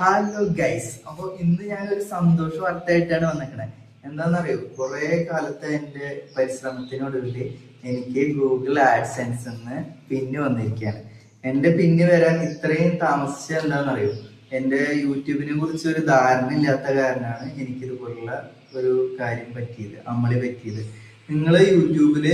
Hello guys അപ്പൊ ഇന്ന് ഞാൻ ഒരു സന്തോഷ വാർത്തയായിട്ടാണ് വന്നിരിക്കുന്നത് എന്താണെന്നറിയോ? കുറെ കാലത്തെ എന്റെ പരിശ്രമത്തിനോടുകൂടി എനിക്ക് ഗൂഗിൾ ആഡ്സെൻസ് നിന്ന് പിന്ന് വന്നിരിക്കുകയാണ്. എന്റെ പിന്ന് വരാൻ ഇത്രയും താമസിച്ചത് എന്താണെന്നറിയോ? എന്റെ യൂട്യൂബിനെ കുറിച്ച് ഒരു ധാരണ ഇല്ലാത്ത കാരണമാണ് എനിക്ക് ഇതുപോലുള്ള ഒരു കാര്യം പറ്റിയത് അമ്മളി പറ്റിയത്. നിങ്ങൾ യൂട്യൂബിൽ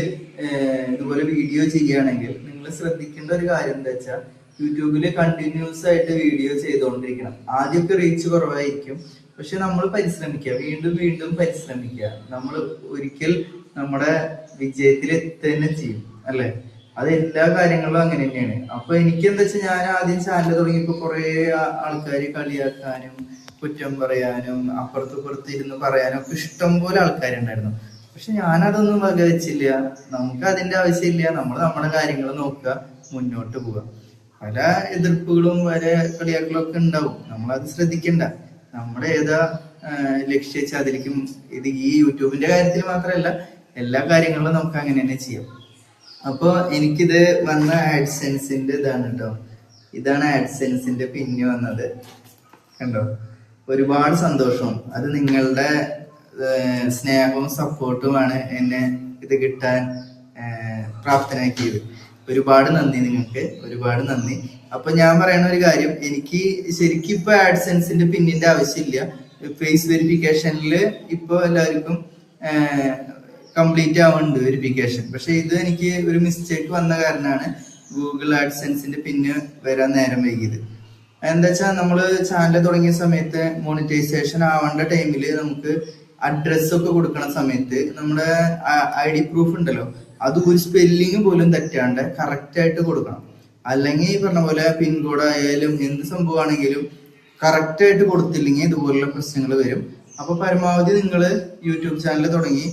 ഇതുപോലെ വീഡിയോ ചെയ്യുകയാണെങ്കിൽ നിങ്ങൾ ശ്രദ്ധിക്കേണ്ട ഒരു കാര്യം എന്താ വെച്ചാൽ യൂട്യൂബിൽ കണ്ടിന്യൂസ് ആയിട്ട് വീഡിയോ ചെയ്തുകൊണ്ടിരിക്കണം ആദ്യമൊക്കെ റീച്ച് കുറവായിരിക്കും. പക്ഷെ നമ്മൾ പരിശ്രമിക്കുക. വീണ്ടും വീണ്ടും പരിശ്രമിക്കുക. നമ്മൾ ഒരിക്കൽ നമ്മുടെ വിജയത്തിൽ എത്തന്നെ തന്നെ ചെയ്യും. അല്ലെ? അത് എല്ലാ കാര്യങ്ങളും അങ്ങനെ തന്നെയാണ്. അപ്പൊ എനിക്ക് എന്താ വെച്ചാൽ ഞാൻ ആദ്യം ചാനൽ തുടങ്ങിയപ്പോ കുറെ ആൾക്കാർ കളിയാക്കാനും കുറ്റം പറയാനും അപ്പുറത്ത് പുറത്ത് ഇരുന്ന് പറയാനും ഒക്കെ ഇഷ്ടം പോലെ ആൾക്കാരുണ്ടായിരുന്നു. പക്ഷെ ഞാനതൊന്നും വകവെച്ചില്ല. നമുക്ക് അതിന്റെ ആവശ്യമില്ല. നമ്മൾ നമ്മുടെ കാര്യങ്ങൾ നോക്കുക മുന്നോട്ട് പോവുക. പല എതിർപ്പുകളും പല കളിയാക്കളും ഒക്കെ ഉണ്ടാവും. നമ്മളത് ശ്രദ്ധിക്കണ്ട. നമ്മുടെ ഏതാ ലക്ഷ്യ അതിലേക്കും ഇത് ഈ യൂട്യൂബിന്റെ കാര്യത്തിൽ മാത്രമല്ല എല്ലാ കാര്യങ്ങളും നമുക്ക് അങ്ങനെ തന്നെ ചെയ്യാം. അപ്പോൾ എനിക്കിത് വന്ന ആഡ്സെൻസിന്റെ ഇതാണ് കേട്ടോ ഇതാണ് ആഡ്സെൻസിന്റെ പിന്നെ വന്നത്. കണ്ടോ? ഒരുപാട് സന്തോഷം. അത് നിങ്ങളുടെ സ്നേഹവും സപ്പോർട്ടുമാണ് എന്നെ ഇത് കിട്ടാൻ പ്രാപ്തനാക്കിയത്. ഒരുപാട് നന്ദി നിങ്ങൾക്ക് ഒരുപാട് നന്ദി. അപ്പൊ ഞാൻ പറയുന്ന ഒരു കാര്യം എനിക്ക് ശരിക്കും ഇപ്പൊ ആഡ്സെൻസിന്റെ പിന്നിന്റെ ആവശ്യമില്ല. ഫേസ് വെരിഫിക്കേഷനിൽ ഇപ്പൊ എല്ലാവർക്കും കംപ്ലീറ്റ് ആവുന്നുണ്ട് വെരിഫിക്കേഷൻ പക്ഷെ ഇത് എനിക്ക് ഒരു മിസ്റ്റേക്ക് വന്ന കാരണമാണ് ഗൂഗിൾ ആഡ്സെൻസിന്റെ പിന്നെ വരാൻ നേരം വൈകിയത്. എന്താ വെച്ചാൽ നമ്മൾ ചാനൽ തുടങ്ങിയ സമയത്ത് മോണിറ്റൈസേഷൻ ആവേണ്ട ടൈമിൽ നമുക്ക് അഡ്രസ് ഒക്കെ കൊടുക്കണ സമയത്ത് നമ്മുടെ ഐ ഡി പ്രൂഫ് ഉണ്ടല്ലോ. അത് ഒരു സ്പെല്ലിങ് പോലും തെറ്റാണ്ട് കറക്റ്റ് ആയിട്ട് കൊടുക്കണം. അല്ലെങ്കിൽ ഈ പറഞ്ഞ പോലെ പിൻകോഡ് ആയാലും എന്ത് സംഭവമാണെങ്കിലും കറക്റ്റ് ആയിട്ട് കൊടുത്തില്ലെങ്കിൽ ഇതുപോലുള്ള പ്രശ്നങ്ങൾ വരും. അപ്പൊ പരമാവധി നിങ്ങൾ യൂട്യൂബ് ചാനൽ തുടങ്ങി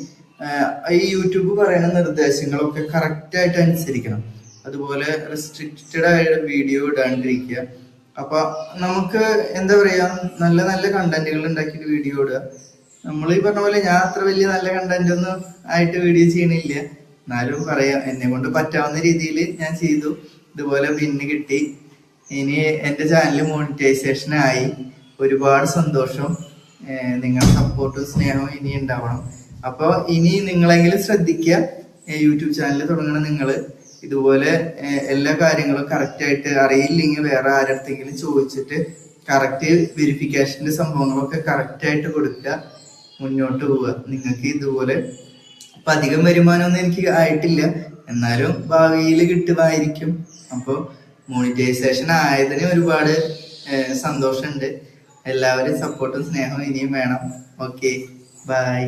ഈ യൂട്യൂബ് പറയുന്ന നിർദ്ദേശങ്ങളൊക്കെ കറക്റ്റ് ആയിട്ട് അനുസരിക്കണം. അതുപോലെ റെസ്ട്രിക്റ്റഡ് ആയ വീഡിയോ ഇടാണ്ടിരിക്കുക. അപ്പൊ നമുക്ക് എന്താ പറയാ നല്ല നല്ല കണ്ടന്റുകൾ ഉണ്ടാക്കിയിട്ട് വീഡിയോ ഇടുക. നമ്മൾ ഈ പറഞ്ഞ പോലെ ഞാൻ അത്ര വലിയ നല്ല കണ്ടന്റ് ഒന്നും ആയിട്ട് വീഡിയോ ചെയ്യണില്ല. എന്നാലും പറയാം എന്നെ കൊണ്ട് പറ്റാവുന്ന രീതിയിൽ ഞാൻ ചെയ്തു. ഇതുപോലെ പിന്നെ കിട്ടി. ഇനി എന്റെ ചാനൽ മോണിറ്റൈസേഷൻ ആയി. ഒരുപാട് സന്തോഷം. നിങ്ങളുടെ സപ്പോർട്ടും സ്നേഹവും ഇനി ഉണ്ടാവണം. അപ്പോൾ ഇനി നിങ്ങളെങ്കിലും ശ്രദ്ധിക്കുക. യൂട്യൂബ് ചാനൽ തുടങ്ങണ നിങ്ങൾ ഇതുപോലെ എല്ലാ കാര്യങ്ങളും കറക്റ്റായിട്ട് അറിയില്ലെങ്കിൽ വേറെ ആരടുത്തെങ്കിലും ചോദിച്ചിട്ട് കറക്റ്റ് വെരിഫിക്കേഷന്റെ സംഭവങ്ങളൊക്കെ കറക്റ്റായിട്ട് കൊടുക്കുക. മുന്നോട്ട് പോവുക. നിങ്ങൾക്ക് ഇതുപോലെ ഇപ്പൊ അധികം വരുമാനമൊന്നും എനിക്ക് ആയിട്ടില്ല. എന്നാലും ഭാവിയിൽ കിട്ടുമായിരിക്കും. അപ്പോൾ മോണിറ്റൈസേഷൻ ആയതിന് ഒരുപാട് സന്തോഷമുണ്ട്. എല്ലാവരും സപ്പോർട്ടും സ്നേഹവും ഇനിയും വേണം. Okay bye